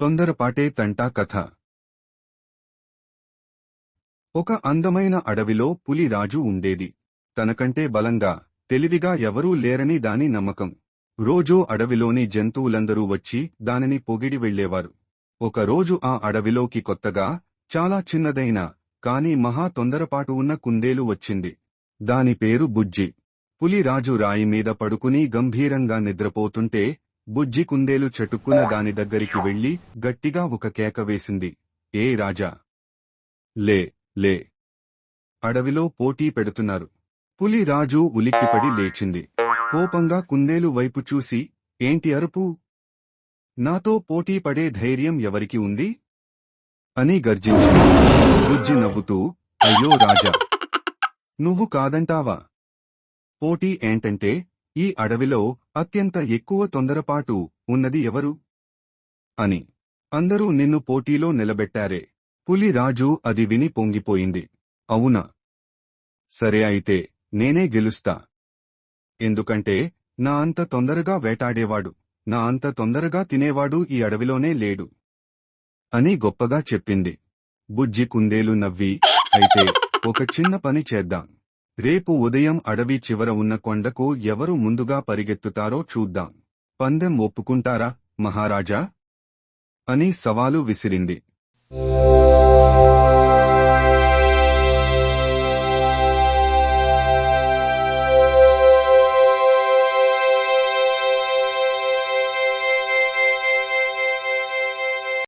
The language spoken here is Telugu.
తొందరపాటే తంటా కథ. ఒక అందమైన అడవిలో పులి రాజు ఉండేది. తనకంటే బలంగా తెలివిగా ఎవరూ లేరని దాని నమ్మకం. రోజూ అడవిలోని జంతువులందరూ వచ్చి దానిని పొగిడి వెళ్ళేవారు ఒకరోజు ఆ అడవిలోకి కొత్తగా చాలా చిన్నదైన కాని మహా తొందరపాటు ఉన్న కుందేలు వచ్చింది. దాని పేరు బుజ్జి. పులిరాజు రాయి మీద పడుకుని గంభీరంగా నిద్రపోతుంటే బుజ్జి కుందేలు చటుక్కున దాని దగ్గరికి వెళ్ళి గట్టిగా ఒక కేక వేసింది. ఏ రాజా! లే లే! అడవిలో పోటీ పెడుతున్నారు పులి రాజు ఉలిక్కిపడి లేచింది. కోపంగా కుందేలు వైపు చూసి ఏంటి అరుపు? నాతో పోటీ పడే ధైర్యం ఎవరికి ఉంది అని గర్జించింది. బుజ్జి నవ్వుతూ అయ్యో రాజా! నువ్వు కాదంటావా? పోటీ ఏంటంటే ఈ అడవిలో అత్యంత ఎక్కువ తొందరపాటు ఉన్నది ఎవరు? అని. అందరూ నిన్ను పోటీలో నిలబెట్టారే. పులి రాజు అది విని పొంగిపోయింది. అవునా? సరే అయితే నేనే గెలుస్తా. ఎందుకంటే నా అంత తొందరగా వేటాడేవాడు. నా అంత తొందరగా తినేవాడు ఈ అడవిలోనే లేడు. అని గొప్పగా చెప్పింది. బుజ్జి కుందేలు నవ్వి అయితే ఒక చిన్న పని చేద్దాం. రేపు ఉదయం అడవి చివర ఉన్న కొండకు ఎవరు ముందుగా పరిగెత్తుతారో చూద్దాం. పందెం ఒప్పుకుంటారా మహారాజా? అని సవాలు విసిరింది.